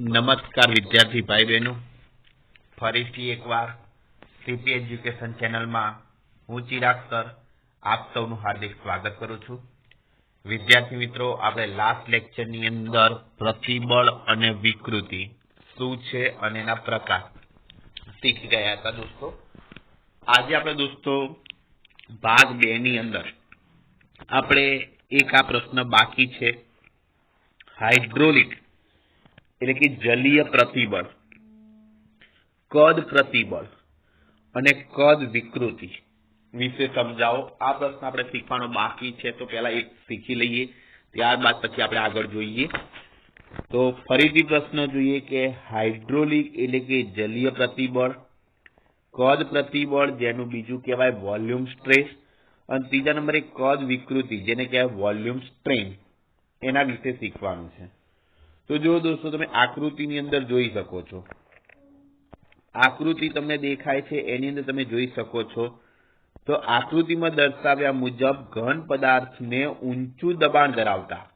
નમસ્કાર વિદ્યાર્થી ભાઈ બહેનો ફરીથી એકવાર સીપી એજ્યુકેશન ચેનલમાં હું ચિરાગ સર આપ સૌનું હાર્દિક સ્વાગત કરું છું. વિદ્યાર્થી મિત્રો, આપણે લાસ્ટ લેક્ચરની અંદર પ્રતિબળ અને વિકૃતિ શું છે અને એના પ્રકાર શીખી ગયા હતા દોસ્તો. આજે આપણે દોસ્તો ભાગ બે ની અંદર આપણે એક આ પ્રશ્ન બાકી છે. હાઇડ્રોલિક એટલે કે જલીય પ્રતિબળ. કદ પ્રતિબળ અને કદ વિકૃતિ. વિશે સમજાવો. આ પ્રશ્ન આપણે શીખવાનો બાકી છે, તો પહેલા એક શીખી લઈએ. ત્યારબાદ પછી આપણે આગળ જોઈએ. તો ફરીથી પ્રશ્ન જોઈએ કે હાઇડ્રોલિક એટલે કે જલીય પ્રતિબળ, કદ પ્રતિબળ, જેનું બીજું કહેવાય વોલ્યુમ સ્ટ્રેસ, અને ત્રીજા નંબરે કદ વિકૃતિ, જેને કહેવાય વોલ્યુમ સ્ટ્રેન એના વિશે શીખવાનું છે. તો જો દોસ્તો તમે આકૃતિની અંદર જોઈ શકો છો. આકૃતિ તમને દેખાય છે, એની અંદર તમે જોઈ શકો છો. તો આકૃતિમાં દર્શાવ્યા મુજબ ઘન પદાર્થને ઊંચું દબાણ ધરાવતા.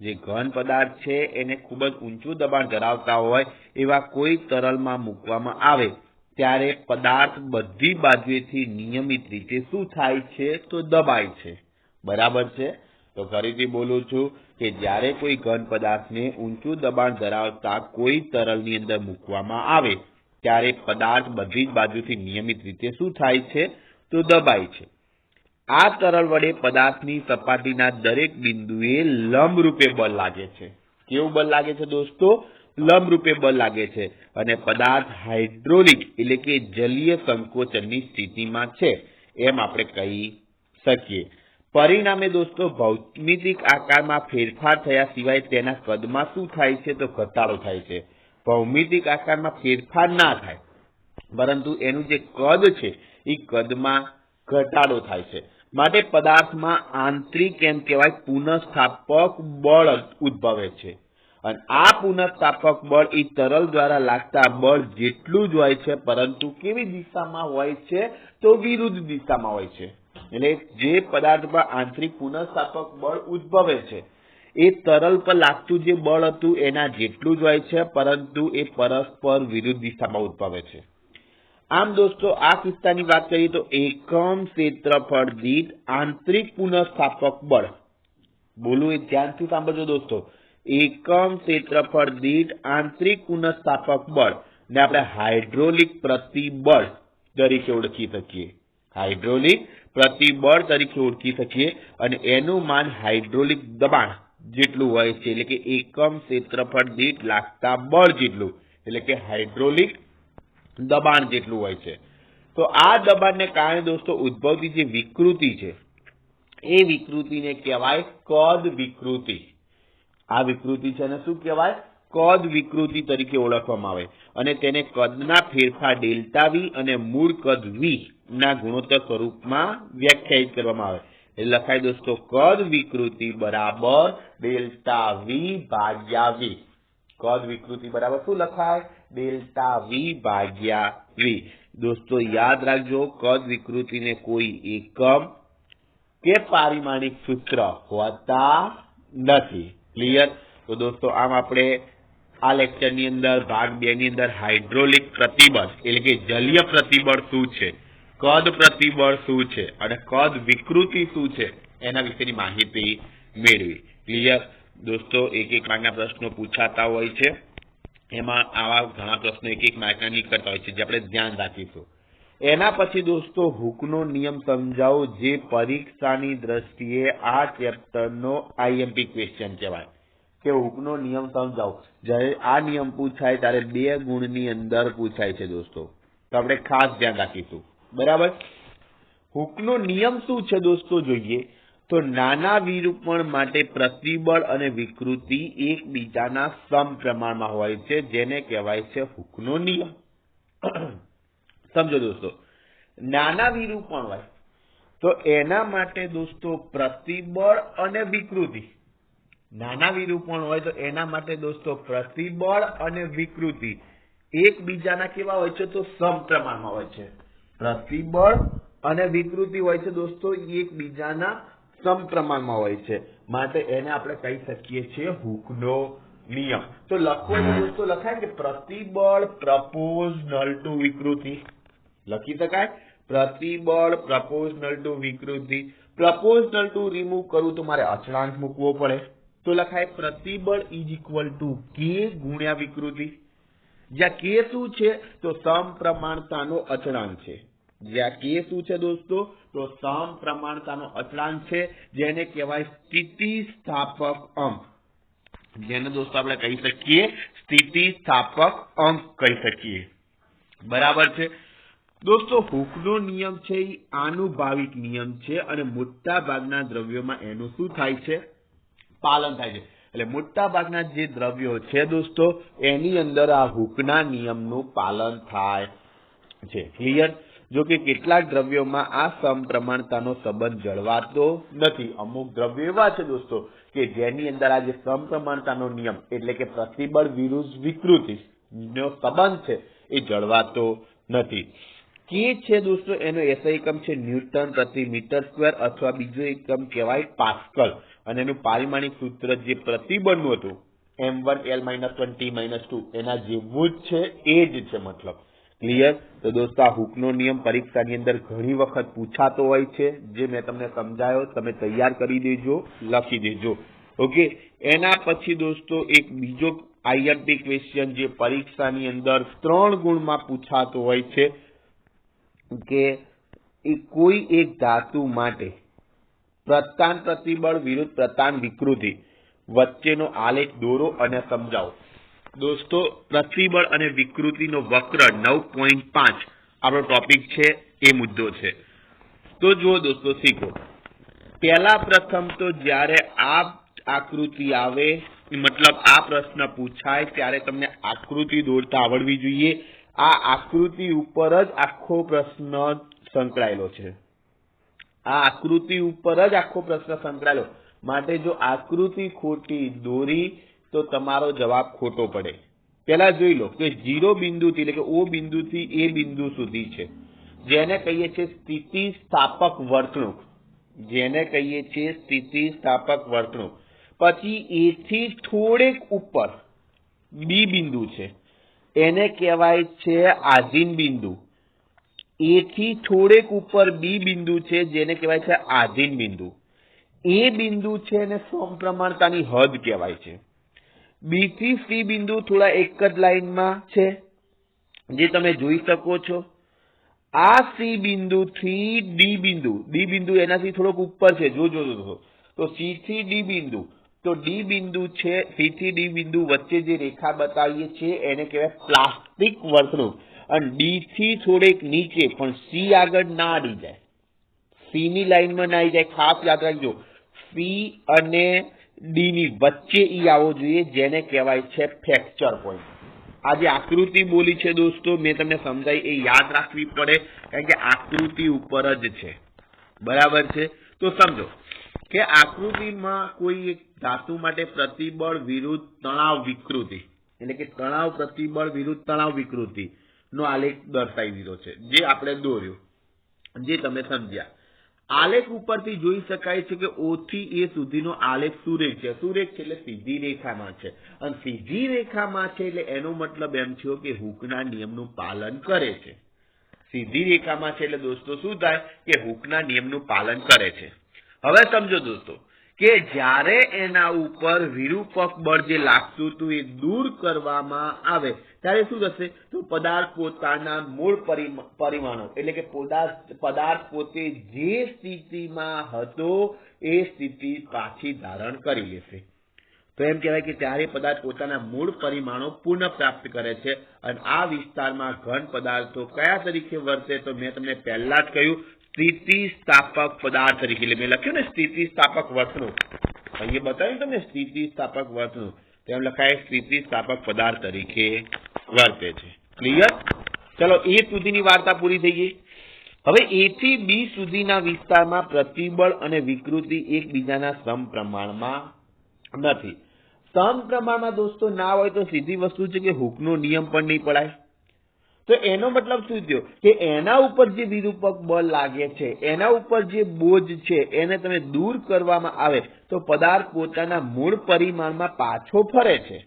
જે ઘન પદાર્થ છે, એને ખૂબ જ ઊંચું દબાણ ધરાવતા હોય એવા કોઈ તરલમાં મૂકવામાં આવે. ત્યારે પદાર્થ બધી બાજુએથી નિયમિત રીતે શું થાય છે, તો દબાય છે. બરાબર છે? તો ફરીથી બોલું છું. કે જ્યારે કોઈ ઘન પદાર્થને ઊંચું દબાણ ધરાવતા કોઈ તરલની અંદર મૂકવામાં આવે, ત્યારે પદાર્થ બધી જ બાજુથી નિયમિત રીતે શું થાય છે? તો દબાય છે. આ તરલ વડે પદાર્થની સપાટીના દરેક બિંદુએ લંબ રૂપે બળ લાગે છે. કેવું બળ લાગે છે દોસ્તો? લંબરૂપે બળ લાગે છે અને પદાર્થ હાઇડ્રોલિક એટલે કે જલીય સંકોચનની સ્થિતિમાં છે. એમ આપણે કહી શકીએ. પરિણામે દોસ્તો, ભૌમિતિક આકારમાં ફેરફાર થયા સિવાય તેના કદમાં શું થાય છે તો ઘટાડો થાય છે. ભૌમિતિક આકારમાં ફેરફાર ના થાય. પરંતુ એનું જે કદ છે, એ કદમાં ઘટાડો થાય છે. માટે પદાર્થમાં આંતરિક એમ કહેવાય પુનઃસ્થાપક બળ ઉદ્ભવે છે. અને આ પુનઃસ્થાપક બળ એ તરલ દ્વારા લાગતા બળ જેટલું જ હોય છે, પરંતુ કેવી દિશામાં હોય છે તો વિરુદ્ધ દિશામાં હોય છે. એટલે જે પદાર્થમાં આંતરિક પુનઃસ્થાપક બળ ઉદ્ભવે છે, એ તરલ પર લાગતું જે બળ હતું એના જેટલું જ હોય છે, પરંતુ એ પરસ્પર વિરુદ્ધ દિશામાં ઉદ્ભવે છે. આમ દોસ્તો, આ કિસ્સાની વાત કરીએ તો એકમ ક્ષેત્રફળ દીઠ આંતરિક પુનઃસ્થાપક બળ. બોલું એ ધ્યાનથી સાંભળજો દોસ્તો. એકમ ક્ષેત્રફળ દીઠ આંતરિક પુનઃસ્થાપક બળ ને આપણે હાઇડ્રોલિક પ્રતિબળ તરીકે ઓળખી શકીએ. હાઇડ્રોલિક પ્રતિબળ તરીકે ઓળખી શકીએ અને એનું માન હાઇડ્રોલિક દબાણ જેટલું હોય છે, એટલે કે એકમ ક્ષેત્રફળ દીઠ લાગતા બળ જેટલું, એટલે કે હાઇડ્રોલિક દબાણ જેટલું હોય છે. તો આ દબાણને કારણે દોસ્તો ઉદ્ભવતી જે વિકૃતિ છે, એ વિકૃતિને કહેવાય કદ વિકૃતિ. આ વિકૃતિ છે અને શું કહેવાય? કદ વિકૃતિ તરીકે ઓળખવામાં આવે. અને તેને કદના ફેરફાર ડેલ્ટા વી અને મૂળ કદ વી ના ગુણોત્તર સ્વરૂપમાં વ્યાખ્યાયિત કરવામાં આવે. લખાય દોસ્તો, કદ વિકૃતિ બરાબર ડેલ્ટા વી ભાગ્યા વી કદ વિકૃતિ બરાબર શું લખાય? ડેલ્ટા વી ભાગ્યા વી દોસ્તો, યાદ રાખજો, કદ વિકૃતિને કોઈ એકમ કે પારિમાણિક સૂત્ર હોતા નથી. ક્લિયર તો દોસ્તો, આમ આપણે આ લેક્ચરની અંદર, ભાગ બે ની અંદર હાઇડ્રોલિક પ્રતિબળ, એટલે કે જલીય પ્રતિબળ શું છે? કદ પ્રતિબળ શું છે અને કદ વિકૃતિ શું છે એના વિશેની માહિતી મેળવી. ક્લિયર દોસ્તો, એક એક માર્કના પ્રશ્નો પૂછાતા હોય છે. એમાં આવા ઘણા પ્રશ્નો એક એક માર્કના નીકળતા હોય છે જે આપણે ધ્યાન રાખીશું. એના પછી દોસ્તો, હુકનો નિયમ સમજાવો જે પરીક્ષાની દ્રષ્ટિએ આ ચેપ્ટરનો આઈએમપી ક્વેશ્ચન કહેવાય. કે હુકનો નિયમ સમજાવો. જ્યારે આ નિયમ પૂછાય, ત્યારે બે ગુણની અંદર પૂછાય છે દોસ્તો. તો આપણે ખાસ ધ્યાન રાખીશું. બરાબર? હુકનો નિયમ શું છે દોસ્તો જોઈએ? તો નાના વિરૂપણ માટે પ્રતિબળ અને વિકૃતિ એકબીજાના સમપ્રમાણમાં હોય છે, જેને કહેવાય છે હુકનો નિયમ. સમજો દોસ્તો. નાના વિરૂપણ હોય, તો એના માટે દોસ્તો પ્રતિબળ અને વિકૃતિ. નાના વિરૂપણ હોય, તો એના માટે દોસ્તો પ્રતિબળ અને વિકૃતિ. એકબીજાના કેવા હોય છે? તો સમપ્રમાણમાં હોય છે. પ્રતિબળ અને વિકૃતિ હોય છે દોસ્તો એકબીજાના સમપ્રમાણમાં હોય છે. માટે એને આપણે કહી શકીએ છીએ હુકનો નિયમ. તો લખવો દોસ્તો, લખાય કે પ્રતિબળ પ્રપોઝનલ ટુ વિકૃતિ. લખી શકાય? પ્રતિબળ પ્રપોઝનલ ટુ વિકૃતિ. પ્રપોઝનલ ટુ રિમૂવ કરવું તો મારે અચળાંક મૂકવો પડે. તો લખાય, પ્રતિબળ ઇઝ ઇક્વલ ટુ કે ગુણ્યા વિકૃતિ. જ્યાં કે શું છે? તો સમપ્રમાણતાનો અચળાંક છે. જ્યાં કે શું છે દોસ્તો? તો સમપ્રમાણતાનો અચળાંક છે, જેને કહેવાય સ્થિતિ સ્થાપક અંક. જેને દોસ્તો આપણે કહી શકીએ સ્થિતિ સ્થાપક અંક કહી શકીએ. બરાબર છે? દોસ્તો, હુકનો નિયમ છે એ આનુભાવિક નિયમ છે અને મોટા ભાગના દ્રવ્યોમાં એનું શું થાય છે? પાલન થાય છે. એટલે મોટા ભાગના જે દ્રવ્યો છે દોસ્તો, એની અંદર આ હુકના નિયમનું પાલન થાય છે. ક્લિયર જો કે કેટલાક દ્રવ્યોમાં આ સમપ્રમાણતાનો સંબંધ જળવાતો નથી. અમુક દ્રવ્યો એવા છે દોસ્તો કે જેની અંદર આ જે સમપ્રમાણતાનો નિયમ એટલે કે પ્રતિબળ વિરુદ્ધ વિકૃતિ નો સંબંધ છે એ જળવાતો નથી. કે છે દોસ્તો? એનો એસઆઈ એકમ છે ન્યૂટન પ્રતિ મીટર સ્ક્વેર અથવા બીજો એકમ કહેવાય પાસ્કલ. અને એનું પારિમાણિક સૂત્ર જે પ્રતિબળનું હતું, M one L minus one T minus two, એના જેવું જ છે, એ જ છે મતલબ. ક્લિયર તો દોસ્તો, આ હુકનો નિયમ પરીક્ષાની અંદર ઘણી વખત પૂછાતો હોય છે, જે મેં તમને સમજાયો, તમે તૈયાર કરી દેજો, લખી દેજો. ઓકે? એના પછી દોસ્તો, એક બીજો આઈએમપી ક્વેશ્ચન જે પરીક્ષાની અંદર ત્રણ ગુણમાં પૂછાતો હોય છે કે કોઈ એક ધાતુ માટે પ્રતાન પ્રતિબળ વિરુદ્ધ પ્રતાન વિકૃતિ વચ્ચેનો આલેખ દોરો અને સમજાવો. દોસ્તો, પ્રતિબળ અને વિકૃતિનો વક્ર નવ પોઈન્ટ પાંચ આપણો ટોપિક છે, એ મુદ્દો છે. તો જુઓ દોસ્તો, શીખો. પહેલા પ્રથમ તો જ્યારે આ આકૃતિ આવે મતલબ આ પ્રશ્ન પૂછાય, ત્યારે તમને આકૃતિ દોરતા આવડવી જોઈએ. આ આકૃતિ ઉપર જ આખો પ્રશ્ન સંકળાયેલો છે. આ આકૃતિ ઉપર જ આખો પ્રશ્ન સંકળાયેલો. માટે જો આકૃતિ ખોટી દોરી તો તમારો જવાબ ખોટો પડે. પહેલા જોઈ લો કે જીરો બિંદુથી એટલે કે ઓ બિંદુથી એ બિંદુ સુધી છે. જેને કહીએ છીએ સ્થિતિ સ્થાપક વર્તણૂક. જેને કહીએ છીએ સ્થિતિ સ્થાપક વર્તણૂક. પછી એથી થોડેક ઉપર બી બિંદુ છે. એને કહેવાય છે આધીન બિંદુ. એથી થોડેક ઉપર બી બિંદુ છે, જેને કહેવાય છે આધીન બિંદુ. એ બિંદુ છે એને સમપ્રમાણતાની હદ કહેવાય છે. બી થી સી બિંદુ થોડા એક જ લાઈનમાં છે, જે તમે જોઈ શકો છો. આ સી બિંદુ થી ડી બિંદુ ડી બિંદુ એનાથી થોડોક ઉપર છે. જો જો તો સી થી ડી બિંદુ, તો ડી બિંદુ છે સી થી ડી બિંદુ વચ્ચે જે રેખા બતાવીએ છીએ, એને કહેવાય પ્લાસ્ટિક વર્તણૂક. અને ડી થી થોડેક નીચે, પણ સી આગળ ના આવી જાય. સી ની લાઈનમાં ના આવી જાય. ખાસ યાદ રાખજો. સી અને ડી ની વચ્ચે ઈ આવવો જોઈએ, જેને કહેવાય છે ફ્રેક્ચર પોઈન્ટ આ જે આકૃતિ બોલી છે દોસ્તો, મેં તમને સમજાવી એ યાદ રાખવી પડે, કારણ કે આકૃતિ ઉપર જ છે. બરાબર છે? તો સમજો કે આકૃતિમાં કોઈ એક ધાતુ માટે પ્રતિબળ વિરુદ્ધ તણાવ વિકૃતિ, એટલે કે તણાવ પ્રતિબળ વિરુદ્ધ તણાવ વિકૃતિ નો આલેખ દર્શાવી દીધો છે, જે આપણે દોર્યો, જે તમે સમજ્યા. આલેખ ઉપરથી જોઈ શકાય છે કે ઓ થી એ સુધીનો આલેખ સુરેખ છે. સુરેખ છે એટલે સીધી રેખામાં છે. અને સીધી રેખામાં છે એટલે એનો મતલબ એમ થયો કે હુકના નિયમનું પાલન કરે છે. સીધી રેખામાં છે એટલે દોસ્તો શું થાય? કે હુકના નિયમનું પાલન કરે છે. હવે સમજો દોસ્તો કે જ્યારે એના ઉપર વિરૂપક બળ જે લાગતું હતું એ દૂર કરવામાં આવે, ત્યારે શું થશે? તો પદાર્થ પોતાના મૂળ પરિમ- પરિમાણો, એટલે કે પદાર્થ પદાર્થ પોતે જે સ્થિતિમાં હતો એ સ્થિતિ પાછી ધારણ કરી લેશે. તો એમ કહેવાય કે ત્યારે પદાર્થ પોતાના મૂળ પરિમાણો પુનઃ પ્રાપ્ત કરે છે. અને આ વિસ્તારમાં ઘન પદાર્થો કયા તરીકે વર્તે, તો મેં તમને પહેલા જ કહ્યું સ્થિતિ સ્થાપક પદાર્થ તરીકે. મેં લખ્યું ને સ્થિતિસ્થાપક વર્તણૂક. અહીંયા બતાવ્યું તમને સ્થિતિસ્થાપક વર્તણૂક. તેમ લખાય સ્થિતિ સ્થાપક પદાર્થ તરીકે વર્તે છે. ક્લિયર ચલો, એ સુધીની વાર્તા પૂરી થઈ ગઈ. હવે એ થી બી સુધીના વિસ્તારમાં પ્રતિબળ અને વિકૃતિ એકબીજાના સમપ્રમાણમાં નથી. સમપ્રમાણમાં દોસ્તો ના હોય તો સીધી વસ્તુ છે કે હુકનો નિયમ પણ નહીં પડાય. તો એનો મતલબ શું થયો? કે એના ઉપર જે વિરૂપક બળ લાગે છે, એના ઉપર જે બોજ છે, એને તમે દૂર કરવામાં આવે, તો પદાર્થ પોતાના મૂળ પરિમાણમાં પાછો ફરે છે.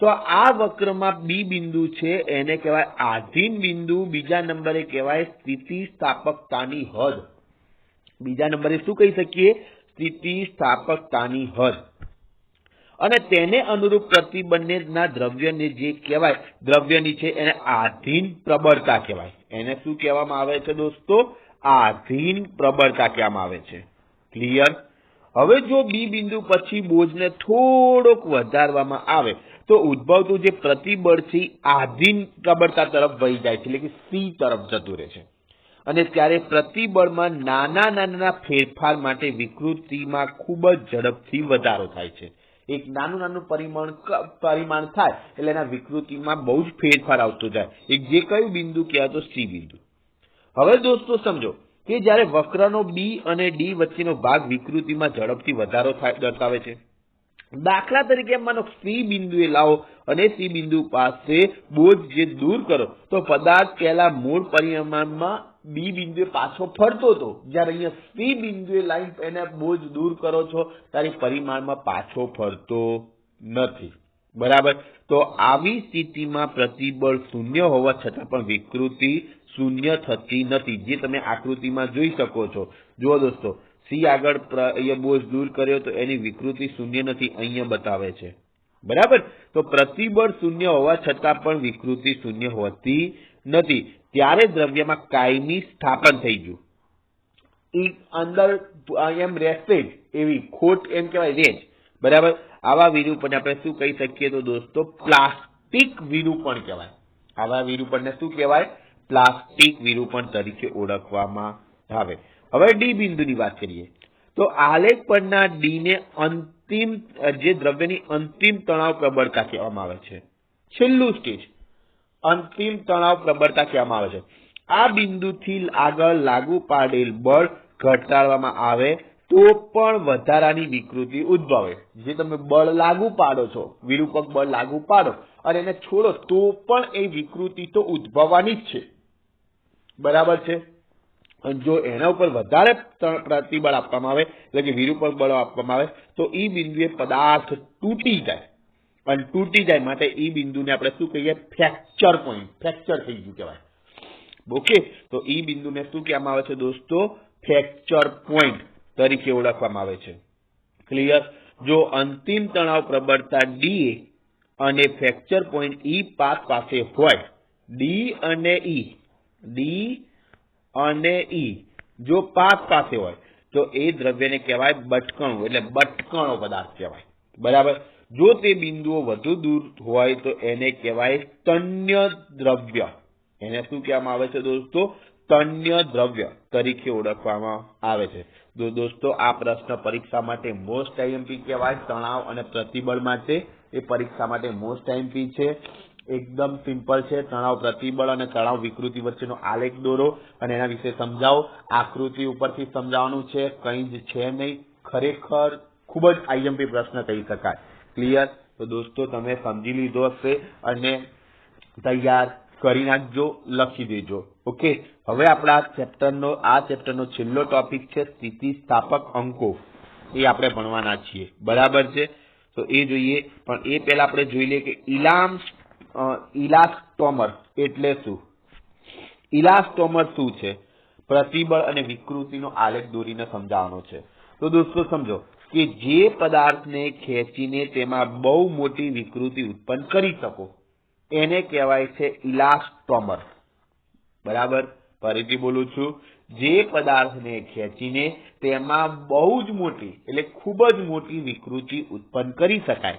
તો આ વક્રમાં બી બિંદુ છે, એને કહેવાય આધીન બિંદુ, બીજા નંબરે કહેવાય સ્થિતિ સ્થાપકતાની હદ. બીજા નંબરે શું કહી શકીએ? સ્થિતિ સ્થાપકતાની હદ. અને તેને અનુરૂપ પ્રતિબંધના દ્રવ્યને જે કહેવાય, દ્રવ્યની છે એને આધીન પ્રબળતા કહેવાય. એને શું કહેવામાં આવે છે દોસ્તો? આધીન પ્રબળતા કહેવામાં આવે છે. ક્લિયર હવે જો બી બિંદુ પછી બોજને થોડોક વધારવામાં આવે, તો ઉદ્ભવતું જે પ્રતિબળ છે આધીન પ્રબળતા તરફ વહી જાય છે, એટલે કે સી તરફ જતું રહે છે. અને ત્યારે પ્રતિબળમાં નાના નાના ફેરફાર માટે વિકૃતિમાં ખૂબ જ ઝડપથી વધારો થાય છે. એક નાનું નાનું પરિમાણ પરિમાણ થાય એટલે એના વિકૃતિમાં બહુ જ ફેરફાર આવતો જાય. એક જે કયું બિંદુ કહેવાતો સી બિંદુ. હવે દોસ્તો સમજો કે જ્યારે વક્રનો બી અને ડી વચ્ચેનો ભાગ વિકૃતિમાં ઝડપથી વધારો થાય, દર્શાવે છે. દાખલા તરીકે માનો સી બિંદુએ લાવો અને સી બિંદુ પાસે બોજ જે દૂર કરો, તો પદાર્થ પહેલા મૂળ પરિમાણમાં બી બિંદુએ પાછો ફરતો હતો. જ્યારે અહીંયા સી બિંદુએ લાઈન એને બોજ દૂર કરો છો ત્યારે પરિમાણમાં પાછો ફરતો નથી. બરાબર? તો આવી સ્થિતિમાં પ્રતિબળ શૂન્ય હોવા છતાં પણ વિકૃતિ શૂન્ય થતી નથી. જે તમે આકૃતિમાં જોઈ શકો છો. જુઓ દોસ્તો, સી આગળ અહીંયા બોજ દૂર કર્યો તો એની વિકૃતિ શૂન્ય નથી, અહીંયા બતાવે છે. બરાબર? તો પ્રતિબળ શૂન્ય હોવા છતાં પણ વિકૃતિ શૂન્ય હોતી નથી. ત્યારે દ્રવ્યમાં કાયમી સ્થાપન થઈ ગયું. અંદર એમ રહેશે જ એવી ખોટ એમ કહેવાય રેજ બરાબર? આવા વિરૂપણને આપણે શું કહી શકીએ તો દોસ્તો, પ્લાસ્ટિક વિરૂપણ કહેવાય. આવા વિરૂપણને શું કહેવાય? પ્લાસ્ટિક વિરૂપણ તરીકે ઓળખવામાં આવે. હવે ડી બિંદુની વાત કરીએ. તો આલેખ પરના ડી ને અંતિમ, જે દ્રવ્યની અંતિમ તણાવ પ્રબળતા કહેવામાં આવે છે. છેલ્લું સ્ટેજ. અંતિમ તણાવ પ્રબળતા કહેવામાં આવે છે. આ બિંદુથી આગળ લાગુ પાડેલ બળ ઘટાડવામાં આવે તો પણ વધારાની વિકૃતિ ઉદ્ભવે. જે તમે બળ લાગુ પાડો છો, વિરૂપક બળ લાગુ પાડો અને એને છોડો તો પણ એ વિકૃતિ તો ઉદ્ભવવાની જ છે. બરાબર છે? જો એના ઉપર વધારે પ્રતિબળ આપવામાં આવે, એટલે કે વિરૂપક બળ આપવામાં આવે, તો એ બિંદુએ પદાર્થ તૂટી જાય. અને તૂટી જાય. માટે ઈ બિંદુને આપણે શું કહીએ? ફ્રેક્ચર પોઈન્ટ ફ્રેક્ચર થઈ ગયું કહેવાય. ઓકે તો ઈ બિંદુને શું કહેવામાં આવે છે દોસ્તો? ફ્રેક્ચર પોઈન્ટ તરીકે ઓળખવામાં આવે છે. ક્લિયર જો અંતિમ તણાવ પ્રબળતા ડી અને ફ્રેક્ચર પોઈન્ટ ઈ પાક પાસે હોય ડી અને ઈ ડી અને ઈ જો પાક પાસે હોય, તો એ દ્રવ્યને કહેવાય બટકણું. એટલે બટકણો પદાર્થ કહેવાય. બરાબર? જો તે બિંદુઓ વધુ દૂર હોય તો એને કહેવાય તન્ય દ્રવ્ય. એને શું કહેવામાં આવે છે દોસ્તો? તન્ય દ્રવ્ય તરીકે ઓળખવામાં આવે છે. દોસ્તો, આ પ્રશ્ન પરીક્ષા માટે મોસ્ટ આઈએમપી કહેવાય, તણાવ અને પ્રતિબળ માટે એ પરીક્ષા માટે મોસ્ટ આઈએમપી છે. એકદમ સિમ્પલ છે. તણાવ, પ્રતિબળ અને તણાવ વિકૃતિ વચ્ચેનો આલેખ દોરો અને એના વિશે સમજાવો. આકૃતિ ઉપરથી સમજાવવાનું છે. કંઈ જ છે નહીં. ખરેખર ખૂબ જ આઈએમપી પ્રશ્ન કહી શકાય. ક્લિયર તો દોસ્તો, તમે સમજી લીધો હશે અને તૈયાર કરી નાખજો, લખી દેજો. ઓકે હવે આપણા ચેપ્ટરનો આ ચેપ્ટરનો છેલ્લો ટોપિક છે સ્થિતિસ્થાપક અંકો. એ આપણે ભણવાના છીએ. બરાબર છે? તો એ જોઈએ. પણ એ પહેલા આપણે જોઈ લઈએ કે ઇલામ ઇલાસ્ટોમર એટલે શું? ઇલાસ્ટોમર શું છે? પ્રતિબળ અને વિકૃતિનો આલેખ દોરીને સમજાવવાનો છે. તો દોસ્તો, સમજો. કે જે પદાર્થને ખેંચીને તેમાં બહુ મોટી વિકૃતિ ઉત્પન્ન કરી શકો. એને કહેવાય છે ઇલાસ્ટોમર. બરાબર? ફરીથી બોલું છું. જે પદાર્થને ખેંચીને તેમાં બહુ જ મોટી, એટલે ખૂબ જ મોટી વિકૃતિ ઉત્પન્ન કરી શકાય.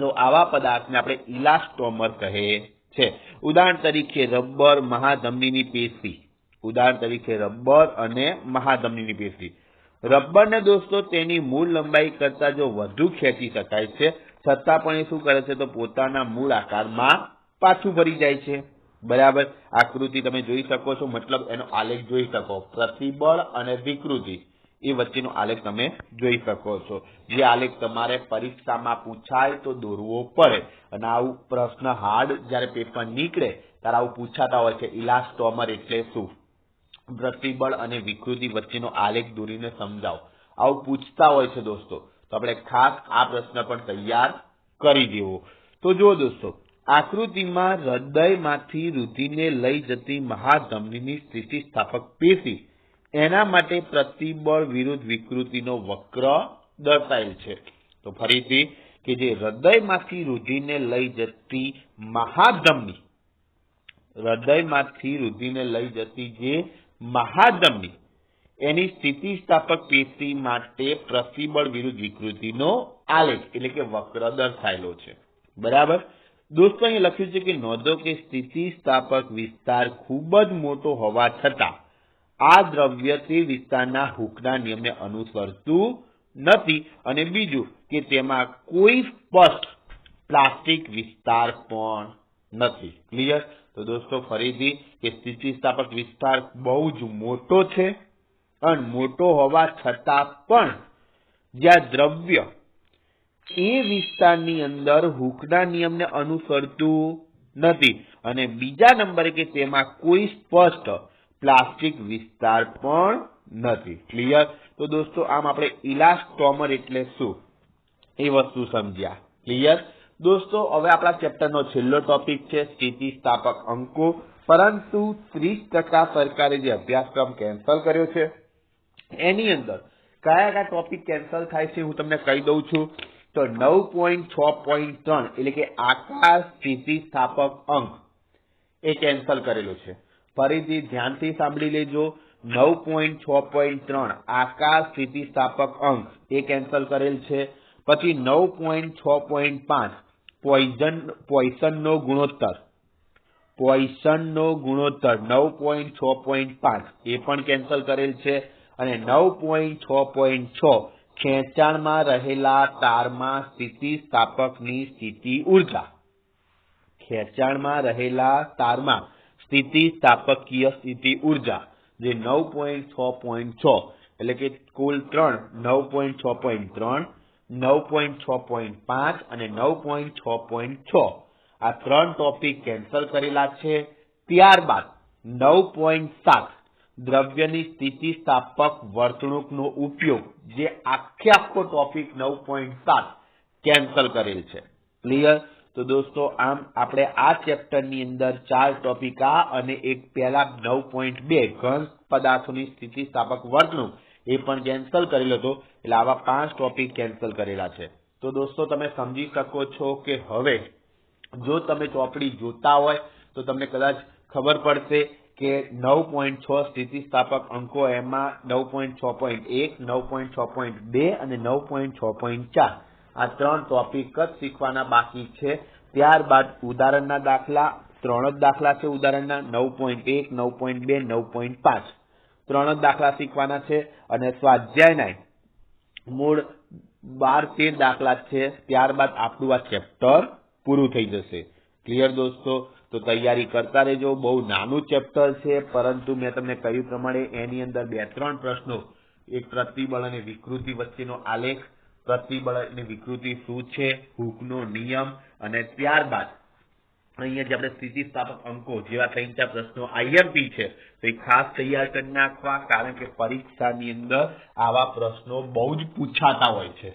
તો આવા પદાર્થને આપણે ઇલાસ્ટોમર કહે છે. ઉદાહરણ તરીકે રબર મહાધમનીની પેશી. ઉદાહરણ તરીકે રબર અને મહાધમનીની પેશી. રબરને દોસ્તો, તેની મૂળ લંબાઈ કરતા જો વધુ ખેંચી શકાય છે, છતાં પણ એ શું કરે છે તો પોતાના મૂળ આકારમાં પાછું ફરી જાય છે. બરાબર? આકૃતિ તમે જોઈ શકો છો, મતલબ એનો આલેખ જોઈ શકો. પ્રતિબળ અને વિકૃતિ, એ વચ્ચેનો આલેખ તમે જોઈ શકો છો. જે આલેખ તમારે પરીક્ષામાં પૂછાય તો દોરવો પડે. અને આવું પ્રશ્ન હાર્ડ જ્યારે પેપર નીકળે, ત્યારે આવું પૂછાતા હોય છે ઇલાસ્ટોમર એટલે શું? પ્રતિબળ અને વિકૃતિ વચ્ચેનો આલેખ દોરીને સમજાવો. આવું પૂછતા હોય છે દોસ્તો, તો આપણે ખાસ આ પ્રશ્ન પણ તૈયાર કરી દેવો. તો જુઓ દોસ્તો, આકૃતિમાં હૃદયમાંથી રુધિરને લઈ જતી મહાધમનીની સ્થિતિસ્થાપક પેશી, એના માટે પ્રતિબળ વિરુદ્ધ વિકૃતિનો વક્ર દર્શાયેલ છે. તો ફરીથી, કે જે હૃદયમાંથી રુધિરને લઈ જતી મહાધમની, હૃદયમાંથી રુધિરને લઈ જતી જે મહાધમની એની સ્થિતિસ્થાપક પેશી માટે પ્રતિબળ વિરુદ્ધ વિકૃતિનો આલેખ, એટલે કે વક્ર દર્શાયેલો છે. બરાબર? દોસ્તો, અહીં લખ્યું છે કે નોંધો કે સ્થિતિસ્થાપક વિસ્તાર ખૂબ જ મોટો હોવા છતાં આ દ્રવ્ય તે વિસ્તારના હુકના નિયમને અનુસરતું નથી. અને બીજું કે તેમાં કોઈ સ્પષ્ટ પ્લાસ્ટિક વિસ્તાર પણ નથી. ક્લિયર તો દોસ્તો, ફરીથી કે સ્થિતિસ્થાપક વિસ્તાર બહુ જ મોટો છે અને મોટો હોવા છતાં પણ જ્યાં દ્રવ્ય એ વિસ્તારની અંદર હુકના નિયમને અનુસરતું નથી. અને બીજા નંબરે કે તેમાં કોઈ સ્પષ્ટ પ્લાસ્ટિક વિસ્તાર પણ નથી. ક્લિયર તો દોસ્તો, આમ આપણે ઇલાસ્ટોમર એટલે શું? એ વસ્તુ સમજ્યા. ક્લિયર દોસ્તો, હવે આપણા ચેપ્ટરનો છેલ્લો ટોપિક છે, સ્થિતિસ્થાપક અંકો. પરંતુ ત્રીસ ટકા સરકારે જે અભ્યાસક્રમ કેન્સલ કર્યો છે, એની અંદર કયા કયા ટોપિક કેન્સલ થાય છે હું તમને કહી દઉં છું. તો નવ પોઈન્ટ છ પોઈન્ટ ત્રણ એટલે કે આકાશ સ્થિતિસ્થાપક અંક એ કેન્સલ કરેલો છે. ફરીથી ધ્યાનથી સાંભળી લેજો. નવ પોઈન્ટ છ પોઈન્ટ ત્રણ આકાશ સ્થિતિસ્થાપક અંક એ કેન્સલ કરેલ છે. પછી નવ પોઈન્ટ છ પોઈન્ટ પાંચ પોઈઝન, પોઈસનનો ગુણોત્તર. પોઈસનનો ગુણોત્તર નવ પોઈન્ટ છ પોઈન્ટ પાંચ. એ પણ કેન્સલ કરેલ છે અને નવ પોઈન્ટ છ પોઈન્ટ છ ખેંચાણમાં રહેલા તારમાં સ્થિતિસ્થાપકની સ્થિતિ ઊર્જા. ખેંચાણમાં રહેલા તારમાં સ્થિતિસ્થાપકીય સ્થિતિ ઊર્જા, જે નવ પોઈન્ટ છ પોઈન્ટ છ, એટલે કે કુલ ત્રણ, નવ પોઈન્ટ છ પોઈન્ટ ત્રણ નવ પોઈન્ટ છ પોઈન્ટ પાંચ અને નવ પોઈન્ટ છ પોઈન્ટ છ. આ ત્રણ ટોપિક કેન્સલ કરેલા છે. ત્યારબાદ નવ પોઈન્ટ સાત, દ્રવ્યની સ્થિતિસ્થાપક વર્તણૂકનો ઉપયોગ, જે આખે આખો ટોપિક નવ પોઈન્ટ સાત કેન્સલ કરેલ છે. ક્લિયર તો દોસ્તો, આમ આપણે આ ચેપ્ટરની અંદર ચાર ટોપિક આ અને એક પહેલા નવ પોઈન્ટ બે, ઘન પદાર્થોની સ્થિતિસ્થાપક વર્તણૂક. એ પણ કેન્સલ કરેલો હતો એટલે આવા પાંચ ટોપિક કેન્સલ કરેલા છે. તો દોસ્તો, તમે સમજી શકો છો કે હવે જો તમે ચોપડી જોતા હોય, તો તમને કદાચ ખબર પડશે કે નવ પોઈન્ટ છ સ્થિતિસ્થાપક અંકો એમાં નવ પોઈન્ટ છ પોઈન્ટ એક, નવ પોઈન્ટ છ પોઈન્ટ બે અને નવ પોઈન્ટ છ પોઈન્ટ ચાર. આ ત્રણ ટોપિક જ શીખવાના બાકી છે. ત્યારબાદ ઉદાહરણના દાખલા, ત્રણ જ દાખલા છે ઉદાહરણના, નવ પોઈન્ટ એક, નવ પોઈન્ટ બે, નવ પોઈન્ટ પાંચ. ત્રણ જ દાખલા શીખવાના છે અને સ્વાધ્યાયના મૂળ બાર તેર દાખલા છે, ત્યારબાદ આપણું આ ચેપ્ટર પૂરું થઈ જશે. ક્લિયર દોસ્તો? તો તૈયારી કરતા રહેજો. બહુ નાનું ચેપ્ટર છે, પરંતુ મેં તમને કહ્યું પ્રમાણે એની અંદર બે ત્રણ પ્રશ્નો. એક પ્રતિબળ અને વિકૃતિ વચ્ચેનો આલેખ. પ્રતિબળ અને વિકૃતિ શું છે? હુકનો નિયમ. અને ત્યારબાદ અહીંયા જે આપણે સ્થિતિસ્થાપક અંકો જેવા ત્રણ ચાર પ્રશ્નો આઈએમપી છે. તો એ ખાસ તૈયાર કરી નાખવા કારણ કે પરીક્ષાની અંદર આવા પ્રશ્નો બહુ જ પૂછાતા હોય છે.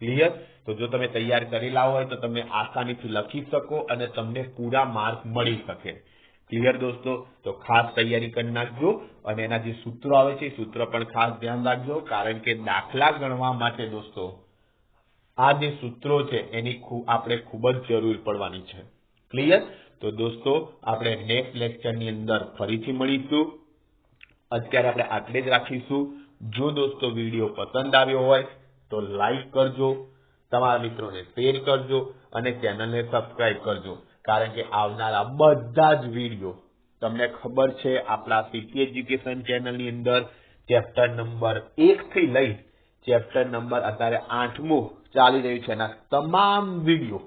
ક્લિયર તો જો તમે તૈયાર કરેલા હોય તો તમે આસાનીથી લખી શકો અને તમને પૂરા માર્ક મળી શકે. ક્લિયર દોસ્તો? તો ખાસ તૈયારી કરી નાખજો અને એના જે સૂત્રો આવે છે, એ સૂત્ર પણ ખાસ ધ્યાન રાખજો કારણ કે દાખલા ગણવા માટે દોસ્તો, આ જે સૂત્રો છે એની આપણે ખૂબ જ જરૂર પડવાની છે. ક્લિયર તો દોસ્તો, આપણે નેક્સ્ટ લેક્ચરની અંદર ફરીથી મળીશું. અત્યારે આપણે આટલે જ રાખીશું. જો દોસ્તો વીડિયો પસંદ આવ્યો હોય, તો લાઈક કરજો. તમારા મિત્રોને શેર કરજો અને ચેનલને સબસ્ક્રાઇબ કરજો. કારણ કે આવનારા બધા જ વીડિયો તમને ખબર છે, આપણા સીટી એજ્યુકેશન ચેનલની અંદર ચેપ્ટર નંબર એક થી લઈ ચેપ્ટર નંબર અત્યારે આઠમું ચાલી રહ્યું છે. એના તમામ વીડિયો,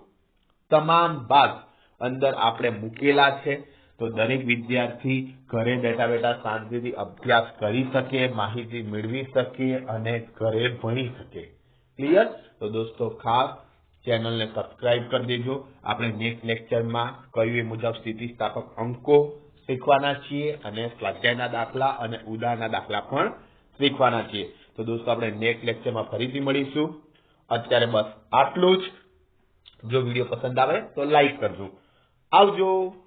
તમામ ભાગ અંદર આપણે મૂકેલા છે. તો દરેક વિદ્યાર્થી ઘરે બેઠા બેઠા શાંતિથી અભ્યાસ કરી શકે, માહિતી મેળવી શકે અને ઘરે ભણી શકે. ક્લિયર તો દોસ્તો, ખાસ ચેનલને સબસ્ક્રાઇબ કરી દેજો. આપણે નેક્સ્ટ લેક્ચરમાં કહ્યું એ મુજબ સ્થિતિસ્થાપક અંકો શીખવાના છીએ અને સ્વાધ્યાયના દાખલા અને ઉદાહરણના દાખલા પણ શીખવાના છીએ. તો દોસ્તો, આપણે નેક્સ્ટ લેક્ચરમાં ફરીથી મળીશું. અત્યારે બસ આટલું જ. જો વીડિયો પસંદ આવે તો લાઈક કરજો. áudio.